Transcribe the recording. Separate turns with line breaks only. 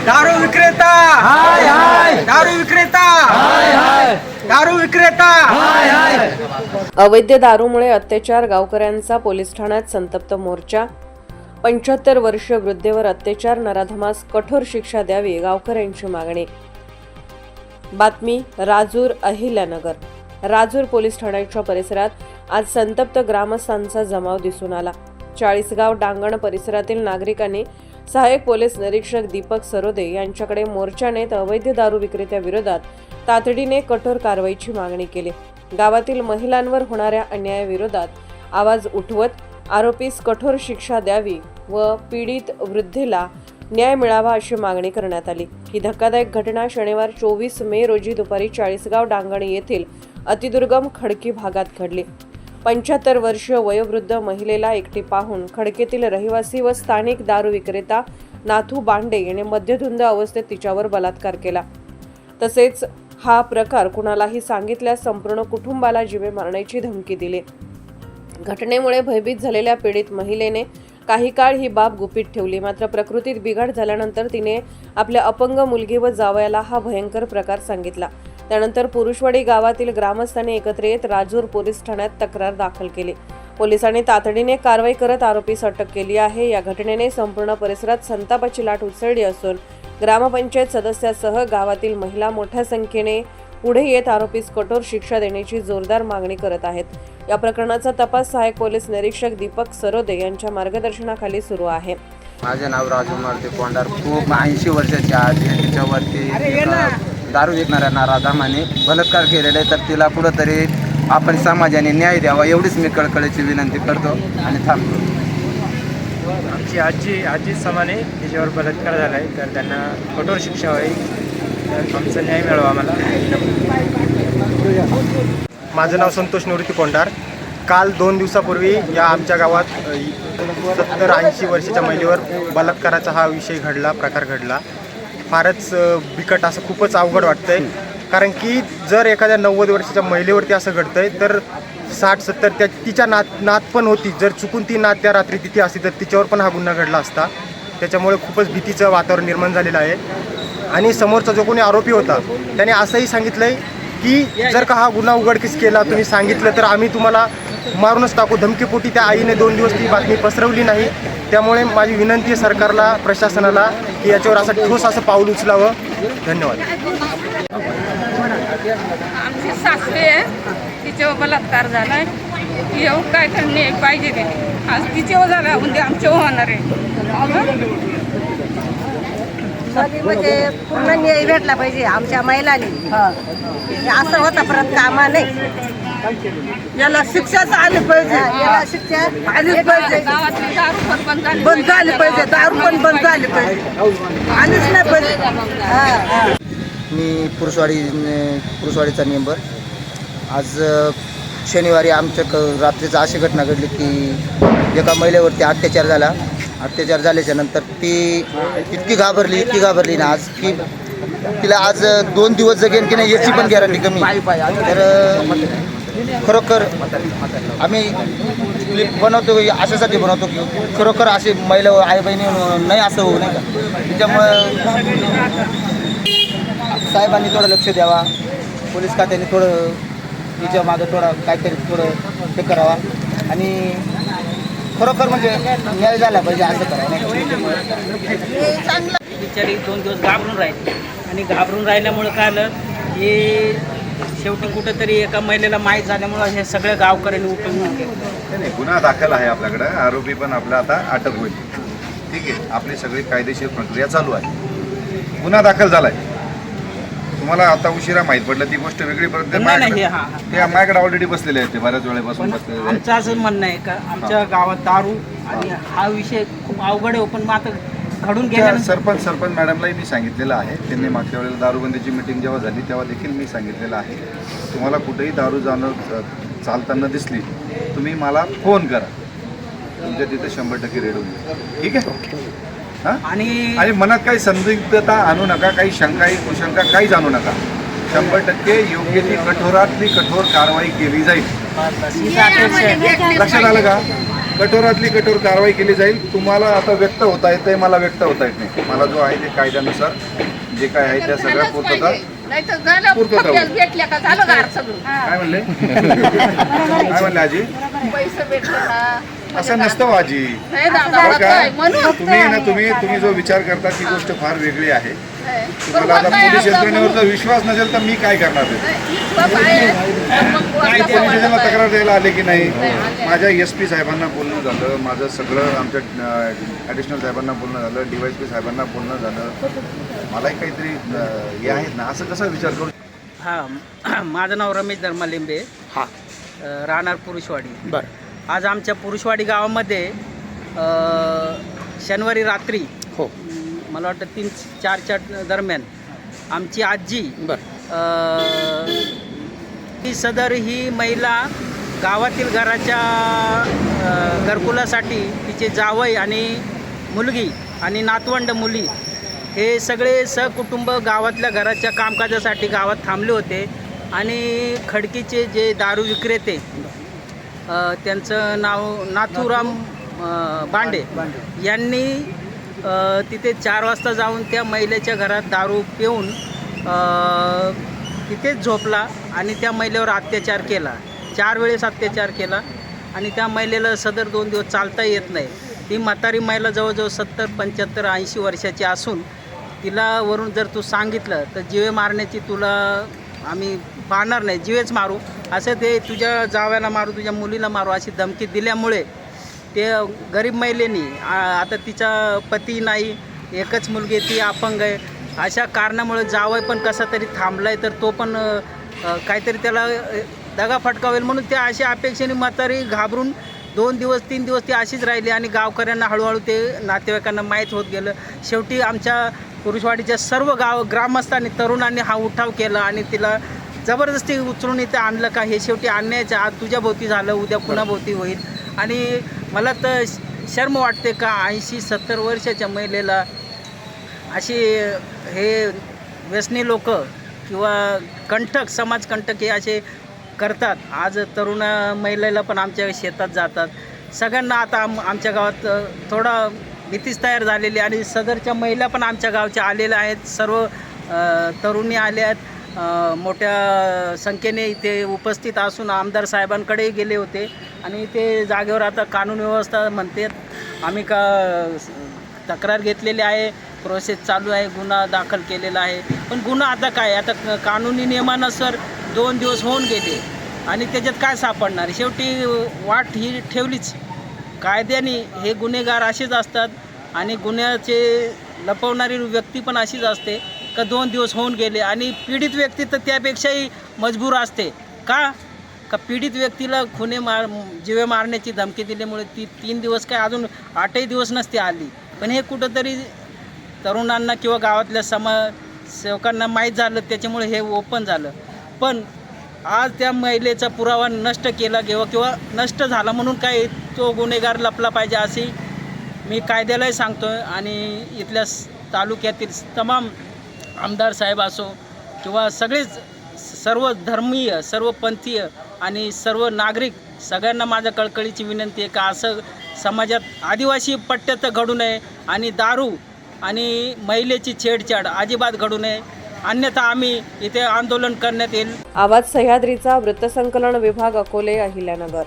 दारू विक्रेता!
हाय हाय!
दारू विक्रेता!
हाय हाय!
दारू विक्रेता!
हाय हाय!
अवैध दारूमुळे अत्याचार गावकऱ्यांचा पोलीस ठाण्यात संतप्त मोर्चा. पंच्याहत्तर वर्ष वृद्धेवर अत्याचार नराधमास कठोर शिक्षा द्यावी गावकऱ्यांची मागणी. बातमी राजूर अहिल्यानगर. राजूर पोलीस ठाण्याच्या परिसरात आज संतप्त ग्रामस्थांचा जमाव दिसून आला. चाळीसगाव डांगण परिसरातील नागरिकांनी सहाय्यक पोलीस निरीक्षक दीपक सरोदे यांच्याकडे मोर्चा नेत अवैध दारू विक्रेत्याविरोधात तातडीने कठोर कारवाईची मागणी केली. गावातील महिलांवर होणाऱ्या अन्यायाविरोधात आवाज उठवत आरोपीस कठोर शिक्षा द्यावी व पीडित वृद्धेला न्याय मिळावा अशी मागणी करण्यात आली. ही धक्कादायक घटना शनिवार चोवीस मे रोजी दुपारी चाळीसगाव डांगणी येथील अतिदुर्गम खडकी भागात घडली. पंच्याहत्तर वर्षीय वयोवृद्ध महिलेला एकटी पाहून खडकेतील रहिवासी व स्थानिक दारू विक्रेता नाथू बांडे याने मध्यधुंद अवस्थेत तिच्यावर बलात्कार केला. तसेच हा प्रकार कुणालाही सांगितल्यास संपूर्ण कुटुंबाला जिवे मारण्याची धमकी दिली. घटनेमुळे भयभीत झालेल्या पीडित महिलेने काही काळ ही बाब गुपित ठेवली. मात्र प्रकृतीत बिघाड झाल्यानंतर तिने आपल्या अपंग मुलगी व जावयाला हा भयंकर प्रकार सांगितला. त्यानंतर पुरुषवाडी गावातील ग्रामस्थांनी एकत्र येत राजूर पोलीस ठाण्यात तक्रार दाखल केली. पोलिसांनी तातडीने कारवाई करत आरोपीस अटक केली आहे. या घटनेने संपूर्ण परिसरात संतापाची लाट उसळली असून ग्रामपंचायत सदस्यासह गावातील महिला मोठ्या संख्येने पुढे येत आरोपीस कठोर शिक्षा देण्याची जोरदार मागणी करत आहेत. या प्रकरणाचा तपास सहाय्यक पोलीस निरीक्षक दीपक सरोदे यांच्या मार्गदर्शनाखाली सुरू आहे.
माझे नाव राजू मारुती कोंडार खूप ऐंशी वर्षाची आजी आहे. तिच्यावरती एका दारू विकणाऱ्यांना नाराधामाने बलात्कार केलेला आहे तर तिला कुठंतरी आपण समाजाने न्याय द्यावा एवढीच मी कळकळीची विनंती करतो आणि थांबतो.
आमची आजी आजी समाने तिच्यावर बलात्कार झाला आहे तर त्यांना कठोर शिक्षा व्हावी तर आमचा न्याय मिळावा आम्हाला. माझं नाव संतोष निवृत्ती कोंडार काल दोन दिवसापूर्वी या आमच्या गावात सत्तर ऐंशी वर्षाच्या महिलेवर बलात्काराचा हा विषय घडला प्रकार घडला. फारच बिकट असं खूपच अवघड वाटतंय. कारण की जर एखाद्या नव्वद वर्षाच्या महिलेवरती असं घडतंय तर साठ सत्तर त्या तिच्या नात नात पण होती. जर चुकून ती नात त्या रात्री तिथे असती तर तिच्यावर पण हा गुन्हा घडला असता. त्याच्यामुळे खूपच भीतीचं वातावरण निर्माण झालेलं आहे. आणि समोरचा जो कोणी आरोपी होता त्याने असंही सांगितलंय की जर का हा गुन्हा उघडकीस केला तुम्ही सांगितलं तर आम्ही तुम्हाला मारूनच टाकू. धमकीपोटी त्या आईने दोन दिवस ती बातमी पसरवली नाही. त्यामुळे माझी विनंती आहे सरकारला प्रशासनाला की याच्यावर असं ठोस असं पाऊल उचलावं. धन्यवाद.
आमची सासू आहे. तिच्यावर बलात्कार झालाय. येऊ काय करणे पाहिजे ते. आज तिच्यावर झाला उद्या आमच्यावर होणार आहे.
म्हणजे पूर्ण न्याय भेटला पाहिजे आमच्या महिलांनी. हे. असं होतं परत कामा नाही.
याला शिक्षाच आली पाहिजे.
याला शिक्षा
आलीच पाहिजे.
गावातली दारू पण बंद झाली
बंद झाली पाहिजे. दारू पण बंद झाली पाहिजे. आलीच नाही पाहिजे.
मी पुरुषवाडी पुरुषवाडीचा मेंबर. आज शनिवारी आमच्या क रात्रीचा अशी घटना घडली की एका महिलेवरती अत्याचार झाला. अत्याचार झाल्याच्यानंतर ती इतकी घाबरली इतकी घाबरली ना आज की तिला आज दोन दिवस जगेन की नाही याची पण गॅरंटी कमी. तर खरोखर आम्ही क्लिप बनवतो अशासाठी बनवतो की खरोखर असे महिला आई बहिणी नाही असं होऊ नाही का? त्याच्यामुळं साहेबांनी थोडं लक्ष द्यावा. पोलीस खात्याने थोडं तिच्या मागं थोडं काहीतरी थोडं हे करावा. आणि खरोखर म्हणजे न्याय झाला पाहिजे असं करावं.
बिचारी दोन दिवस घाबरून राहील. आणि घाबरून राहिल्यामुळं काय आलं हे शेवटी कुठंतरी एका महिलेला माहीत झाल्यामुळं हे सगळ्या गावकऱ्यांनी उठून
नाही, नाही गुन्हा दाखल आहे आपल्याकडे. आरोपी पण आपला आता अटक होईल. ठीक आहे आपली सगळी कायदेशीर प्रक्रिया चालू आहे. गुन्हा दाखल झालाय. तुम्हाला आता उशिरा माहीत पडलं ती गोष्ट वेगळी परत ते
नाही, नाही,
माझ्याकडे
हे- हा, हा.
ते माझ्याकडे ऑलरेडी बसलेले आहेत ते बऱ्याच वेळेपासून बसलेले आहेत.
आमचं असं म्हणणं आहे का आमच्या गावात दारू आणि हा विषय खूप अवघड आहे पण मग आता घडून गेल्यानंतर
सरपंच सरपंच मॅडमलाही मी सांगितलेलं आहे. त्यांनी मागच्या वेळेला दारूबंदीची मिटिंग जेव्हा झाली तेव्हा देखील मी सांगितलेलं आहे. तुम्हाला कुठेही दारू जाणं चालताना दिसली तुम्ही मला फोन करा. तुमच्या तिथे शंभर टक्के रेड होईल ठीक आहे? हां?
आणि
आणि मनात काही संदिग्धता आणू नका काही शंकाही कुशंका काहीच आणू नका. शंभर टक्के योग्य ती कठोरातली कठोर कारवाई केली जाईल. लक्षात आलं का? कठोरातली कठोर कारवाई केली जाईल. तुम्हाला आता व्यक्त होता येत आहे मला व्यक्त होता येत नाही. मला जो आहे ते कायद्यानुसार जे काय आहे त्या सगळ्या पूर्तता पूर्तता
भेटल्या का झालं
काय म्हणले? काय म्हणले आजी?
पैसे भेटले ना
असं नसतं हो आजी. तुम्ही ना तुम्ही तुम्ही जो विचार करता ती गोष्ट फार वेगळी आहे. तुम्हाला आता पोलीस
आपलं
यंत्रणेवर जर
म्हणून.
विश्वास नसेल तर मी काय करणार आहे? पोलीस स्टेशनला. तक्रार द्यायला आले की नाही. माझ्या एस पी साहेबांना बोलणं झालं माझं सगळं आमच्या ॲडिशनल साहेबांना बोलणं झालं डी वाय पी साहेबांना बोलणं झालं. मलाही काहीतरी हे आहेत ना असं कसा विचार करू?
हां माझं नाव रमेश धर्मा लिंबे.
हा.
राहणार पुरुषवाडी.
बरं.
आज आमच्या पुरुषवाडी गावामध्ये शनिवारी रात्री
हो.
मला वाटतं तीन चारच्या दरम्यान. आमची आजी ती सदर ही महिला गावातील घराच्या घरकुलासाठी तिचे जावई आणि मुलगी आणि नातवंड मुली हे सगळे सहकुटुंब गावातल्या घराच्या कामकाजासाठी गावात थांबले होते आणि खडकीचे जे दारू विक्रेते त्यांचं नाव नाथुराम बांडे. यांनी तिथे चार वाजता जाऊन त्या महिलेच्या घरात दारू पिऊन तिथेच झोपला आणि त्या महिलेवर अत्याचार केला. चार वेळेस अत्याचार केला आणि त्या महिलेला सदर दोन दिवस चालता येत नाही. ती म्हातारी महिला जवळजवळ सत्तर पंच्याहत्तर ऐंशी वर्षाची असून तिला वरून जर तू सांगितलं तर जिवे मारण्याची तुला आम्ही पाहणार नाही. जिवेच मारू. असं ते तुझ्या जाव्याला मारू तुझ्या मुलीला मारू अशी धमकी दिल्यामुळे ते गरीब महिलेनी आता तिचा पती नाही एकच मुलगी आहे, ती अपंग आहे. अशा कारणामुळे जावय पण कसा तरी थांबलाय तर तो पण काहीतरी त्याला दगा फटकावेल म्हणून त्या अशा अपेक्षेने म्हातारी घाबरून दोन दिवस तीन दिवस ती अशीच राहिली आणि गावकऱ्यांना हळूहळू ते नातेवाईकांना माहीत होत गेलं. शेवटी आमच्या पुरुषवाडीच्या सर्व गाव ग्रामस्थांनी तरुणांनी हा उठाव केला आणि तिला जबरदस्ती उचलून इथं आणलं का हे शेवटी आणण्याचं आज तुझ्या भोवती झालं उद्या पुन्हा भोवती होईल. आणि मला तर शर्म वाटते का ऐंशी सत्तर वर्षाच्या महिलेला अशी हे व्यसनी लोक किंवा कंठक समाजकंटक हे असे करतात. आज तरुण महिलेला पण आमच्या शेतात जातात. सगळ्यांना आता आम आमच्या गावात थोडा भीतीच तयार झालेली आणि सदरच्या महिला पण आमच्या गावच्या आलेल्या आहेत. सर्व तरुणी आल्या आहेत. मोठ्या संख्येने इथे उपस्थित असून आमदार साहेबांकडे गेले होते. आणि ते जागेवर आता कानून व्यवस्था म्हणतात आम्ही का तक्रार घेतलेली आहे. प्रोसेस चालू आहे. गुन्हा दाखल केलेला आहे. पण गुन्हा आता काय? आता कानूनी नियमानुसार दोन दिवस होऊन गेले. आणि त्याच्यात काय सापडणार? शेवटी वाट ही ठेवलीच. कायद्याने हे गुन्हेगार असेच असतात. आणि गुन्ह्याचे लपवणारी व्यक्ती पण अशीच असते. का दोन दिवस होऊन गेले आणि पीडित व्यक्ती तर त्यापेक्षाही मजबूर असते. का? का पीडित व्यक्तीला खुने मार जीवे मारण्याची धमकी दिल्यामुळे ती तीन दिवस काय अजून आठही दिवस नसते आली. पण हे कुठंतरी तरुणांना किंवा गावातल्या समाजसेवकांना माहीत झालं त्याच्यामुळे हे ओपन झालं. पण आज त्या महिलेचा पुरावा नष्ट केला किंवा किंवा नष्ट झाला म्हणून काय तो गुन्हेगार लपला पाहिजे अशी मी कायद्यालाही सांगतो आहे आणि इथल्या तालुक्यातील तमाम आमदार साहेब असो किंवा सगळेच सर्व धर्मीय सर्व पंथीय आणि सर्व नागरिक सगळ्यांना माझ्या कळकळीची विनंती आहे का असं समाजात आदिवासी पट्ट्यात घडू नये आणि दारू आणि महिलेची छेडछाड अजिबात घडू नये. अन्यथा आम्ही इथे आंदोलन करण्यात येईल.
आवाज सह्याद्रीचा वृत्तसंकलन विभाग अकोले अहिल्यानगर.